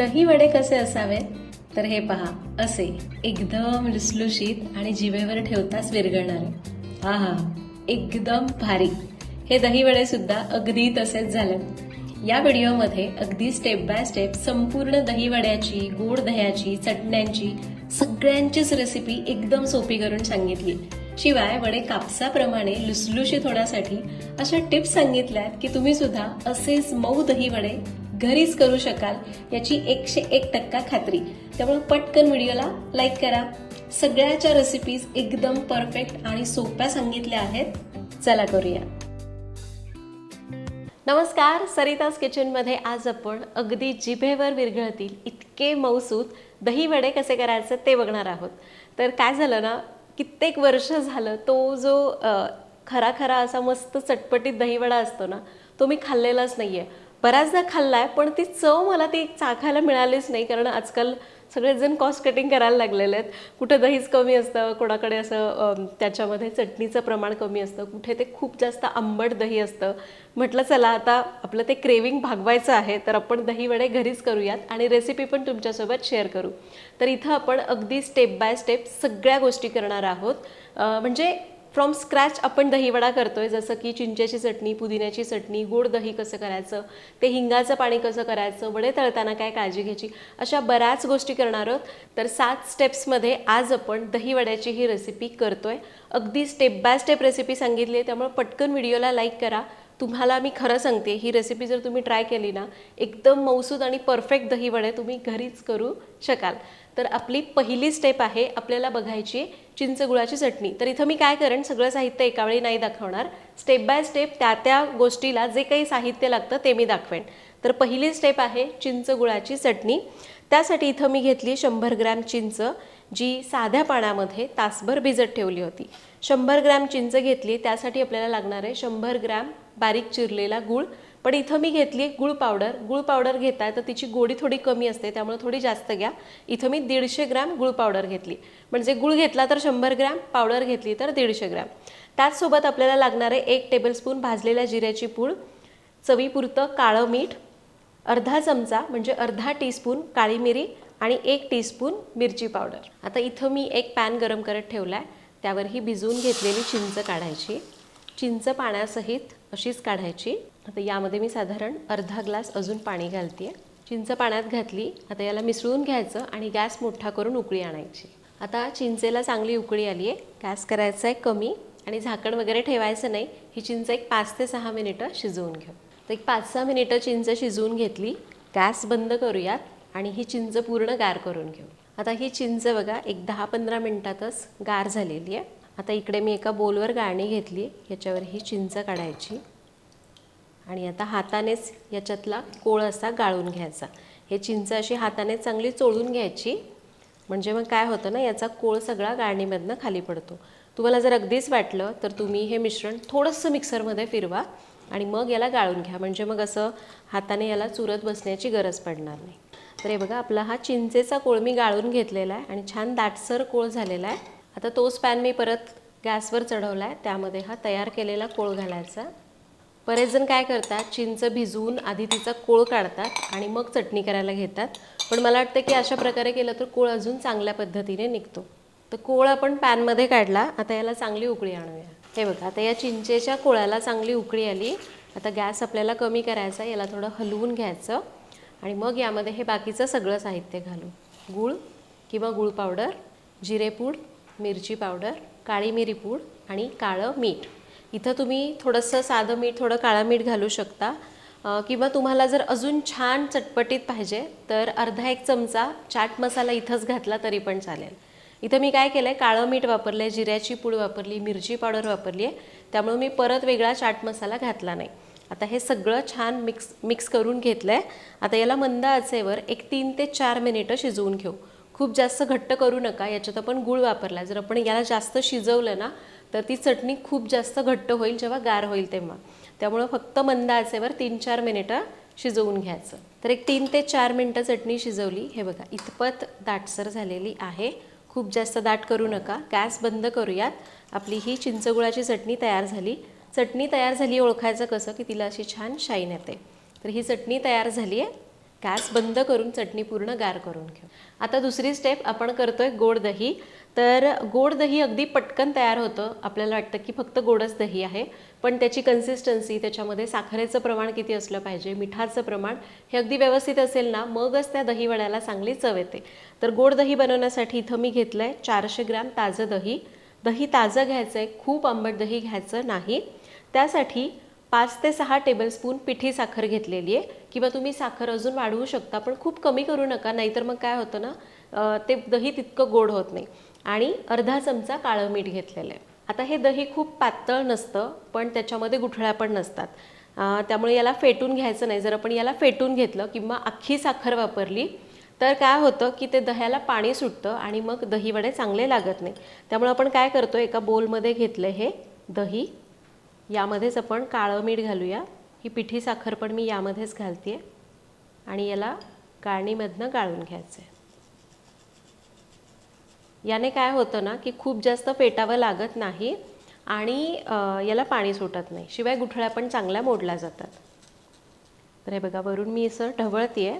दही वडे कसे असावेत? तर हे पहा असे एकदम लुसलुशीत आणि जिभेवर ठेवताच विरघळणारे. हा हा एकदम भारी. हे दही वडे सुद्धा अगदी तसेच झाले या व्हिडिओमध्ये अगदी स्टेप बाय स्टेप संपूर्ण दही वड्याची गोड दह्याची चटण्यांची सगळ्यांचीच रेसिपी एकदम सोपी करून सांगितली. शिवाय वडे कापसाप्रमाणे लुसलुशीत होण्यासाठी अशा टिप्स सांगितल्यात की तुम्ही सुद्धा असेच मऊ दही वडे घरीच करू शकाल याची एकशे एक टक्का खात्री. त्यामुळे पटकन व्हिडिओला लाईक करा. सगळ्याच्या रेसिपीज एकदम परफेक्ट आणि सोप्या सांगितल्या आहेत. चला करूया. नमस्कार सरिताज किचनमध्ये आज आपण अगदी जिभेवर विरघळतील इतके मऊसूत दही वडे कसे करायचे ते बघणार आहोत. तर काय झालं ना कित्येक वर्ष झालं तो जो खरा खरा असा मस्त चटपटीत दहीवडा असतो ना तो मी खाल्लेलाच नाही आहे बऱ्याचदा खाल्लाय पण ती चव मला ती चाखायला मिळालीच नाही कारण आजकाल सगळेजण कॉस्ट कटिंग करायला लागलेले आहेत. कुठं दहीच कमी असतं कोणाकडे असं त्याच्यामध्ये चटणीचं प्रमाण कमी असतं कुठे ते खूप जास्त आंबट दही असतं. म्हटलं चला आता आपलं ते क्रेविंग भागवायचं आहे तर आपण दही वडे घरीच करूयात आणि रेसिपी पण तुमच्यासोबत शेअर करू. तर इथं आपण अगदी स्टेप बाय स्टेप सगळ्या गोष्टी करणार आहोत. म्हणजे फ्रॉम स्क्रॅच आपण दहीवडा करतोय जसं की चिंचेची चटणी पुदिन्याची चटणी गोड दही कसं करायचं ते हिंगाचं पाणी कसं करायचं वडे तळताना काय काळजी घ्यायची अशा बऱ्याच गोष्टी करणार आहोत. तर सात स्टेप्समध्ये आज आपण दहीवड्याची ही रेसिपी करतोय. अगदी स्टेप बाय स्टेप रेसिपी सांगितली आहे त्यामुळे पटकन व्हिडिओला लाईक करा. तुम्हाला मी खरं सांगते ही रेसिपी जर तुम्ही ट्राय केली ना एकदम मौसूद आणि परफेक्ट दही वडे तुम्ही घरीच करू शकाल. तर आपली पहिली स्टेप आहे आपल्याला बघायची चिंच गुळाची चटणी. तर इथं मी काय करेन सगळं साहित्य एका वेळी नाही दाखवणार. स्टेप बाय स्टेप त्या त्या गोष्टीला जे काही साहित्य लागतं ते मी दाखवेन. तर पहिली स्टेप आहे चिंच गुळाची चटणी. त्यासाठी इथं मी घेतली शंभर ग्रॅम चिंच जी साध्या पाण्यामध्ये तासभर भिजत ठेवली होती. शंभर ग्रॅम चिंच घेतली त्यासाठी आपल्याला लागणार आहे शंभर ग्रॅम बारीक चिरलेला गूळ. पण इथं मी घेतली गुळ पावडर. गुळ पावडर घेताय तर तिची गोडी थोडी कमी असते त्यामुळे थोडी जास्त घ्या. इथं मी दीडशे ग्रॅम गुळ पावडर घेतली. म्हणजे गुळ घेतला तर शंभर ग्रॅम पावडर घेतली तर दीडशे ग्रॅम. त्याचसोबत आपल्याला लागणारे एक टेबलस्पून भाजलेल्या जिऱ्याची पूड चवीपुरतं काळं मीठ अर्धा चमचा म्हणजे अर्धा टीस्पून काळी मिरी आणि एक टीस्पून मिरची पावडर. आता इथं मी एक पॅन गरम करत ठेवला आहे त्यावर ही भिजवून घेतलेली चिंच काढायची. चिंच पाण्यासहित अशीच काढायची. आता यामध्ये मी साधारण अर्धा ग्लास अजून पाणी घालते चिंच पाण्यात घातली आता याला मिसळून घ्यायचं आणि गॅस मोठा करून उकळी आणायची. आता चिंचेला चांगली उकळी आली आहे गॅस करायचा आहे कमी आणि झाकण वगैरे ठेवायचं नाही. ही चिंच एक पाच ते सहा मिनिटं शिजवून घेऊ तर एक पाच सहा मिनिटं चिंच शिजवून घेतली गॅस बंद करूयात आणि ही चिंच पूर्ण गार करून घेऊ. आता ही चिंच बघा एक दहा पंधरा मिनिटातच गार झालेली आहे आता इकडे मी एका बोलवर गाळणी घेतली याच्यावर ही चिंच काढायची. आणि आता हातानेच याच्यातला कोळ असा गाळून घ्यायचा. हे चिंच अशी हाताने चांगली चोळून घ्यायची. म्हणजे मग काय होतं ना याचा कोळ सगळा गाळणीमधनं खाली पडतो. तुम्हाला जर अगदीच वाटलं तर तुम्ही हे मिश्रण थोडंसं मिक्सरमध्ये फिरवा आणि मग याला गाळून घ्या. म्हणजे मग असं हाताने याला चुरत बसण्याची गरज पडणार नाही. तर हे बघा आपला हा चिंचेचा कोळ मी गाळून घेतलेला आहे आणि छान दाटसर कोळ झालेला आहे. आता तोच पॅन मी परत गॅसवर चढवला आहे त्यामध्ये हा तयार केलेला कोळ घालायचा. बरेच जण काय करतात चिंच भिजवून आधी तिचा कोळ काढतात आणि मग चटणी करायला घेतात. पण मला वाटतं की अशा प्रकारे केलं तर कोळ अजून चांगल्या पद्धतीने निघतो. तर कोळ आपण पॅनमध्ये काढला. आता याला चांगली उकळी आणूया. हे बघा आता या चिंचेच्या कोळ्याला चांगली उकळी आली. आता गॅस आपल्याला कमी करायचा याला थोडं हलवून घ्यायचं. आणि मग यामध्ये हे बाकीचं सगळं साहित्य घालू. गूळ किंवा गूळ पावडर जिरेपूड मिरची पावडर काळी मिरी पूड आणि काळं मीठ. इथं तुम्ही थोडंसं साधं मीठ थोडं काळं मीठ घालू शकता. किंवा तुम्हाला जर अजून छान चटपटीत पाहिजे तर अर्धा एक चमचा चाट मसाला इथंच घातला तरी पण चालेल. इथं मी काय केलं आहे काळं मीठ वापरलं आहे जिऱ्याची पूड वापरली मिरची पावडर वापरली आहे. त्यामुळे मी परत वेगळा चाट मसाला घातला नाही. आता हे सगळं छान मिक्स मिक्स करून घेतलं आहे आता याला मंद आचेवर एक तीन ते चार मिनिटं शिजवून घेऊ. खूप जास्त घट्ट करू नका याच्यात आपण गूळ वापरला. जर आपण याला जास्त शिजवलं ना तर ती चटणी खूप जास्त घट्ट होईल जेव्हा गार होईल तेव्हा. त्यामुळं फक्त मंद आचेवर तीन चार मिनिटं शिजवून घ्यायचं. तर एक तीन ते चार मिनटं चटणी शिजवली. हे बघा इतपत दाटसर झालेली आहे. खूप जास्त दाट करू नका. गॅस बंद करूयात. आपली ही चिंचगुळाची चटणी तयार झाली. चटणी तयार झाली ओळखायचं कसं? की तिला अशी छान शाईन येते. तर ही चटणी तयार झाली आहे गॅस बंद करून चटणी पूर्ण गार करून घेऊ. आता दुसरी स्टेप आपण करतोय गोड दही. तर गोड दही अगदी पटकन तयार होतं. आपल्याला वाटतं की फक्त गोडच दही आहे. पण त्याची कन्सिस्टन्सी त्याच्यामध्ये साखरेचं प्रमाण किती असलं पाहिजे मिठाचं प्रमाण हे अगदी व्यवस्थित असेल ना मगच त्या दहीवड्याला चांगली चव येते. तर गोड दही बनवण्यासाठी इथं मी घेतलं आहे चारशे ग्रॅम ताजं दही. दही ताजं घ्यायचं आहे खूप आंबट दही घ्यायचं नाही. त्यासाठी पाच ते सहा टेबलस्पून पिठी साखर घेतलेली आहे. किंवा तुम्ही साखर अजून वाढवू शकता पण खूप कमी करू नका नाहीतर मग काय होतं ना ते दही तितकं गोड होत नाही. आणि अर्धा चमचा काळं मीठ घेतलेलं आहे. आता हे दही खूप पातळ नसतं पण त्याच्यामध्ये गुठळ्या पण नसतात. त्यामुळे याला फेटून घ्यायचं नाही. जर आपण याला फेटून घेतलं किंवा अख्खी साखर वापरली तर काय होतं की ते दह्याला पाणी सुटतं आणि मग दहीवडे चांगले लागत नाही. त्यामुळे आपण काय करतो एका बोलमध्ये घेतलं हे दही. यामध्येच आपण काळं मीठ घालूया. ही पिठी साखर पण मी यामध्येच घालते आणि याला गाळणीमधनं गाळून घ्यायचं आहे याने काय होतं ना की खूप जास्त पेटावं लागत नाही आणि याला पाणी सुटत नाही. शिवाय गुठळ्या पण चांगल्या मोडल्या जातात. तर हे बघा वरून मी असं ढवळते आहे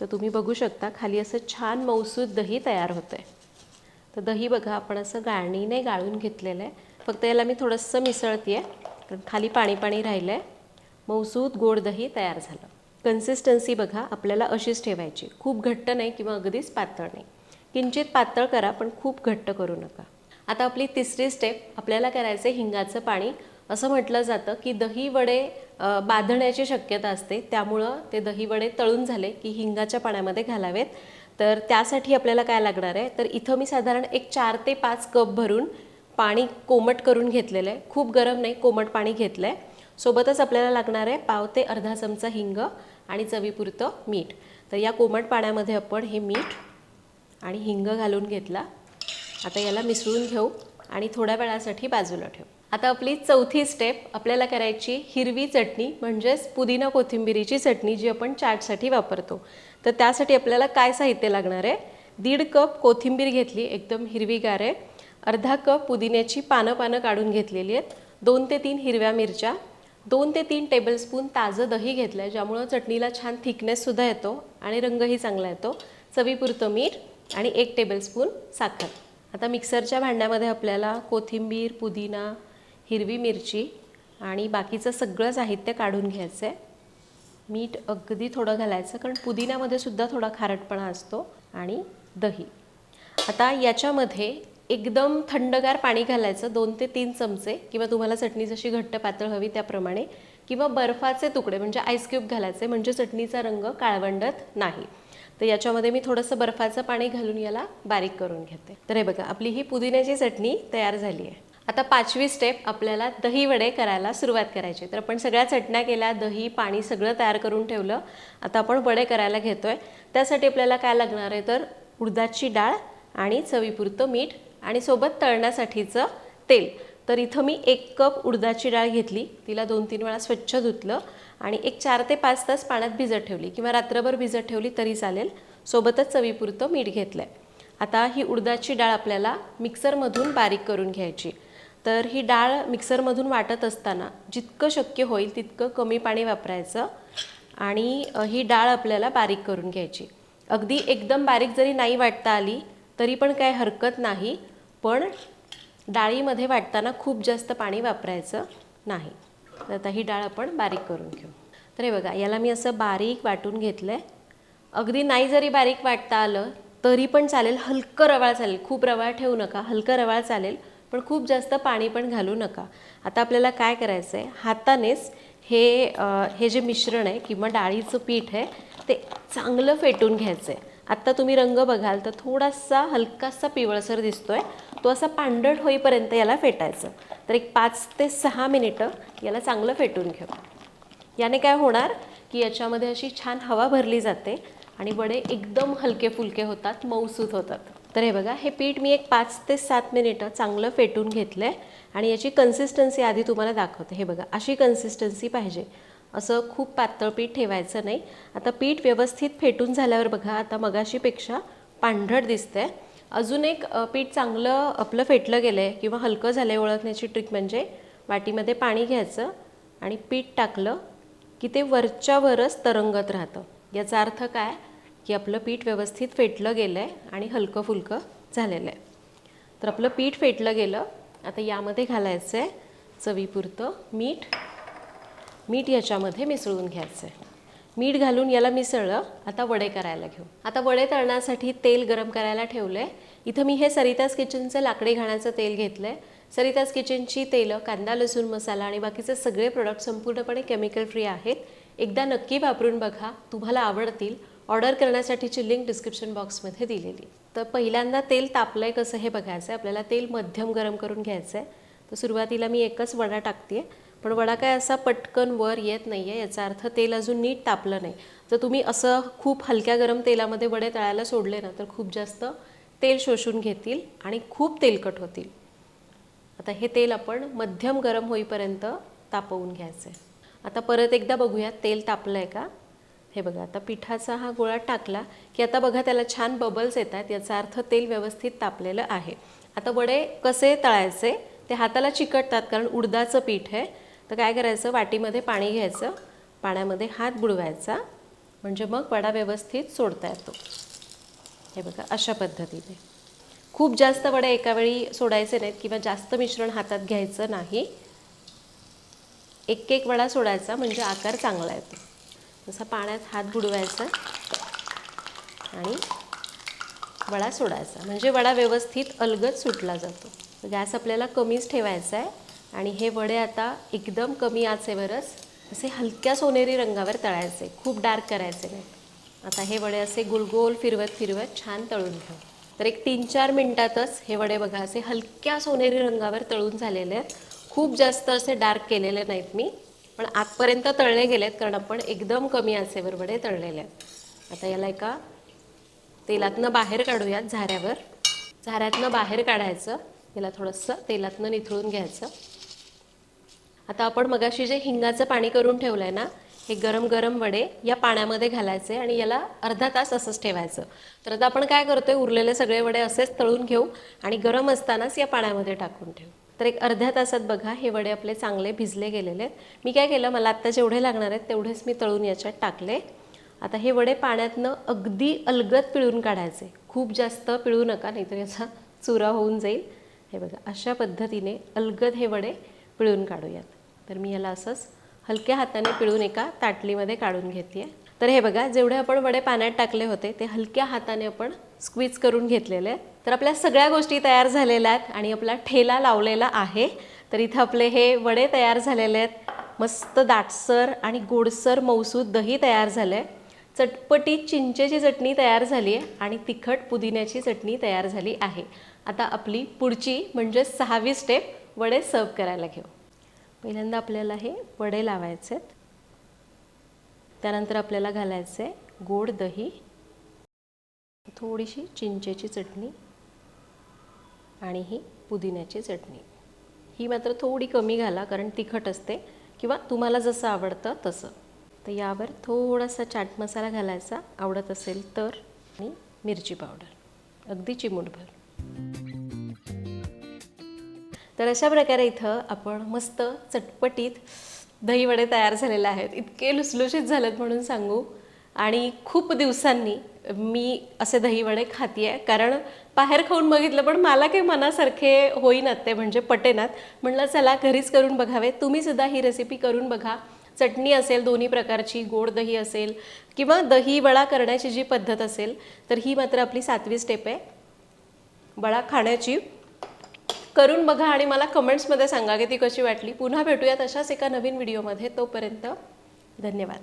तर तुम्ही बघू शकता खाली असं छान मौसूद दही तयार होतं आहे तर दही बघा आपण असं गाळणीने गाळून घेतलेलं आहे. फक्त याला मी थोडंसं मिसळते आहे खाली पाणी पाणी राहिलं आहे मौसूद गोड दही तयार झालं. कन्सिस्टन्सी बघा आपल्याला अशीच ठेवायची. खूप घट्ट नाही किंवा अगदीच पातळ नाही. किंचित पातळ करा पण खूप घट्ट करू नका. आता आपली तिसरी स्टेप आपल्याला करायचं आहे हिंगाचं पाणी. असं म्हटलं जातं की दही वडे बाधण्याची शक्यता असते. त्यामुळं ते दही वडे तळून झाले की हिंगाच्या पाण्यामध्ये घालावेत. तर त्यासाठी आपल्याला काय लागणार आहे? तर इथं मी साधारण एक चार ते पाच कप भरून पाणी कोमट करून घेतलेलं आहे. खूप गरम नाही कोमट पाणी घेतलं आहे सोबतच आपल्याला लागणार आहे पाव ते अर्धा चमचा हिंग आणि चवीपुरतं मीठ. तर या कोमट पाण्यामध्ये आपण हे मीठ आणि हिंग घालून घेतला. आता याला मिसळून घेऊ आणि थोड्या वेळासाठी बाजूला ठेवू. आता आपली चौथी स्टेप आपल्याला करायची हिरवी चटणी म्हणजेच पुदिना कोथिंबिरीची चटणी जी आपण चाटसाठी वापरतो. तर त्यासाठी आपल्याला काय साहित्य लागणार आहे? दीड कप कोथिंबीर घेतली एकदम हिरवीगार आहे. अर्धा कप पुदिन्याची पानं पानं काढून घेतलेली आहेत. दोन ते तीन हिरव्या मिरच्या दोन ते तीन टेबलस्पून ताजं दही घेतलं आहे ज्यामुळं चटणीला छान थिकनेससुद्धा येतो आणि रंगही चांगला येतो. चवीपुरतं मीठ आणि एक टेबलस्पून साखर. आता मिक्सरच्या भांड्यामध्ये आपल्याला कोथिंबीर पुदिना हिरवी मिरची आणि बाकीचं सगळं साहित्य काढून घ्यायचं आहे मीठ अगदी थोडं घालायचं कारण पुदिन्यामध्ये सुद्धा थोडा खारटपणा असतो आणि दही. आता याच्यामध्ये एकदम थंडगार पाणी घालायचं दोन ते तीन चमचे किंवा तुम्हाला चटणी जशी घट्ट पातळ हवी त्याप्रमाणे किंवा बर्फाचे तुकडे म्हणजे आईस क्यूब घालायचे म्हणजे चटणीचा रंग काळवंडत नाही. तर याच्यामध्ये मी थोडंसं बर्फाचं पाणी घालून याला बारीक करून घेते. तर हे बघा आपली ही पुदिन्याची चटणी तयार झाली आहे. आता पाचवी स्टेप आपल्याला दही वडे करायला सुरुवात करायची तर आपण सगळ्या चटण्या केल्या दही पाणी सगळं तयार करून ठेवलं. आता आपण वडे करायला घेतोय. त्यासाठी आपल्याला काय लागणार आहे? तर उडदाची डाळ आणि चवीपुरतं मीठ आणि सोबत तळण्यासाठीचं तेल. तर इथं मी एक कप उडदाची डाळ घेतली. तिला दोन तीन वेळा स्वच्छ धुतलं आणि एक चार ते पाच तास पाण्यात भिजत ठेवली. किंवा रात्रभर भिजत ठेवली तरी चालेल. सोबतच चवीपुरतं मीठ घेतलं आहे आता ही उडदाची डाळ आपल्याला मिक्सरमधून बारीक करून घ्यायची. तर ही डाळ मिक्सरमधून वाटत असताना जितकं शक्य होईल तितकं कमी पाणी वापरायचं आणि ही डाळ आपल्याला बारीक करून घ्यायची. अगदी एकदम बारीक जरी नाही वाटता आली तरी पण काय हरकत नाही. पण डाळीमध्ये वाटताना खूप जास्त पाणी वापरायचं नाही. तर आता ही डाळ आपण बारीक करून घेऊ. तर हे बघा याला मी असं बारीक वाटून घेतलं आहे अगदी नाही जरी बारीक वाटता आलं तरी पण चालेल हलकं रवाळ चालेल. खूप रवाळ ठेवू नका हलकं रवाळ चालेल पण खूप जास्त पाणी पण घालू नका. आता आपल्याला काय करायचं आहे हातानेच हे हे जे मिश्रण आहे किंवा डाळीचं पीठ आहे ते चांगलं फेटून घ्यायचं आहे आत्ता तुम्ही रंग बघाल तर थोडासा हलकासा पिवळसर दिसतोय. तो असा पांढरट होईपर्यंत याला फेटायचं. तर एक पाच ते सहा मिनिटं याला चांगलं फेटून घेऊ. याने काय होणार की याच्यामध्ये अशी छान हवा भरली जाते आणि वडे एकदम हलके फुलके होतात मऊसूत होतात. तर हे बघा हे पीठ मी एक पाच ते सात मिनिटं चांगलं फेटून घेतलं आहे आणि याची कन्सिस्टन्सी आधी तुम्हाला दाखवते. हे बघा अशी कन्सिस्टन्सी पाहिजे. असं खूप पातळ पीठ ठेवायचं नाही. आता पीठ व्यवस्थित फेटून झाल्यावर बघा आता मगाशीपेक्षा पांढरट दिसतंय. अजून एक पीठ चांगलं आपलं फेटलं गेलं आहे किंवा हलकं झालं आहे ओळखण्याची ट्रिक म्हणजे वाटीमध्ये पाणी घ्यायचं आणि पीठ टाकलं की ते वरच्यावरच तरंगत राहतं. याचा अर्थ काय? की आपलं पीठ व्यवस्थित फेटलं गेलं आहे आणि हलकं फुलकं झालेलं आहे तर आपलं पीठ फेटलं गेलं. आता यामध्ये घालायचं आहे चवीपुरतं मीठ मीठ याच्यामध्ये मिसळून घ्यायचं आहे मीठ घालून याला मिसळलं आता वडे करायला घेऊ. आता वडे तळण्यासाठी तेल गरम करायला ठेवलं आहे इथं मी हे सरिताज किचनचं लाकडी घाण्याचं तेल घेतलं आहे सरिताज किचनची तेलं कांदा लसूण मसाला आणि बाकीचे सगळे प्रोडक्ट संपूर्णपणे केमिकल फ्री आहेत. एकदा नक्की वापरून बघा तुम्हाला आवडतील. ऑर्डर करण्यासाठीची लिंक डिस्क्रिप्शन बॉक्समध्ये दिलेली. तर पहिल्यांदा तेल तापलं आहे कसं हे बघायचं आहे आपल्याला तेल मध्यम गरम करून घ्यायचं आहे तर सुरुवातीला मी एकच वडा टाकते पण वडा काय असा पटकन वर येत नाही आहे याचा अर्थ तेल अजून नीट तापलं नाही. जर तुम्ही असं खूप हलक्या गरम तेलामध्ये वडे तळायला सोडले ना तर खूप जास्त तेल शोषून घेतील आणि खूप तेलकट होतील. आता हे तेल आपण मध्यम गरम होईपर्यंत तापवून घ्यायचं आहे आता परत एकदा बघूयात तेल तापलं आहे का? हे बघा आता पिठाचा हा गोळा टाकला की आता बघा त्याला छान बबल्स येत आहेत याचा अर्थ तेल व्यवस्थित तापलेलं आहे. आता वडे कसे तळायचे? ते हाताला चिकटतात कारण उडदाचं पीठ आहे. तर काय करायचं? वाटीमध्ये पाणी घ्यायचं. पाण्यामध्ये हात बुडवायचा. म्हणजे मग वडा व्यवस्थित सोडता येतो. हे बघा अशा पद्धतीने. खूप जास्त वडे एकावेळी सोडायचे नाहीत किंवा जास्त मिश्रण हातात घ्यायचं नाही. एक एक वडा सोडायचा म्हणजे आकार चांगला येतो. जसा पाण्यात हात बुडवायचा आणि वडा सोडायचा. म्हणजे वडा व्यवस्थित अलगद सुटला जातो. गॅस आपल्याला कमीच ठेवायचा आहे. आणि हे वडे आता एकदम कमी आचेवरच असे हलक्या सोनेरी रंगावर तळायचे खूप डार्क करायचे नाहीत आता हे वडे असे गोलगोल फिरवत फिरवत छान तळून घेऊ. तर एक तीन चार मिनटातच हे वडे बघा असे हलक्या सोनेरी रंगावर तळून झालेले आहेत. खूप जास्त असे डार्क केलेले नाहीत मी पण आतपर्यंत तळले गेलेत कारण आपण एकदम कमी आचेवर वडे तळलेले आहेत. आता याला एका तेलातनं बाहेर काढूयात झाऱ्यावर. झाऱ्यातनं बाहेर काढायचं याला थोडंसं तेलातनं निथळून घ्यायचं. आता आपण मगाशी जे हिंगाचं पाणी करून ठेवलं आहे ना हे गरम गरम वडे या पाण्यामध्ये घालायचे आणि याला अर्धा तास असंच ठेवायचं. तर आता आपण काय करतोय उरलेले सगळे वडे असेच तळून घेऊ आणि गरम असतानाच या पाण्यामध्ये टाकून ठेवू. तर एक अर्ध्या तासात बघा हे वडे आपले चांगले भिजले गेलेले आहेत. मी काय केलं मला आत्ता जेवढे लागणार आहेत तेवढेच मी तळून याच्यात टाकले. आता हे वडे पाण्यातनं अगदी अलगद पिळून काढायचे. खूप जास्त पिळू नका नाहीतर याचा चुरा होऊन जाईल. हे बघा अशा पद्धतीने अलगद हे वडे पिळून काढूयात. तर मी याला असंच हलक्या हाताने पिळून एका ताटलीमध्ये काढून घेते तर हे बघा जेवढे आपण वडे पाण्यात टाकले होते ते हलक्या हाताने आपण स्क्वीज करून घेतलेले. आहेत तर आपल्या सगळ्या गोष्टी तयार झालेल्या आहेत आणि आपला ठेला लावलेला आहे. तर इथं आपले हे वडे तयार झालेले आहेत. मस्त दाटसर आणि गोडसर मौसूद दही तयार झालं आहे चटपटीत चिंचेची चटणी तयार झाली आहे आणि तिखट पुदिन्याची चटणी तयार झाली आहे. आता आपली पुढची म्हणजे सहावी स्टेप वडे सर्व करायला घेऊ. पहिल्यांदा आपल्याला हे वडे लावायचे आहेत. त्यानंतर आपल्याला घालायचं आहे गोड दही थोडीशी चिंचेची चटणी आणि ही पुदिन्याची चटणी. ही मात्र थोडी कमी घाला कारण तिखट असते किंवा तुम्हाला जसं आवडतं तसं. तर यावर थोडासा चाट मसाला घालायचा आवडत असेल तर आणि मिरची पावडर. अगदी चिमूटभर. तर अशा प्रकारे इथं आपण मस्त चटपटीत दहीवडे तयार झालेले आहेत. इतके लुसलुशीत झालेत म्हणून सांगू. आणि खूप दिवसांनी मी असे दहीवडे खाती आहे कारण बाहेर खाऊन बघितलं पण मला काही मनासारखे होईनात ते म्हणजे पटेनात. म्हणलं चला घरीच करून बघावे. तुम्ही सुद्धा ही रेसिपी करून बघा. चटणी असेल दोन्ही प्रकारची गोड दही असेल किंवा दही वडा करण्याची जी पद्धत असेल तर ही मात्र आपली सातवी स्टेप आहे. वडा खाण्याची करून बघा आणि मला कमेंट्समध्ये सांगा की ती कशी वाटली. पुन्हा भेटूयात अशाच एका नवीन व्हिडिओमध्ये तोपर्यंत धन्यवाद.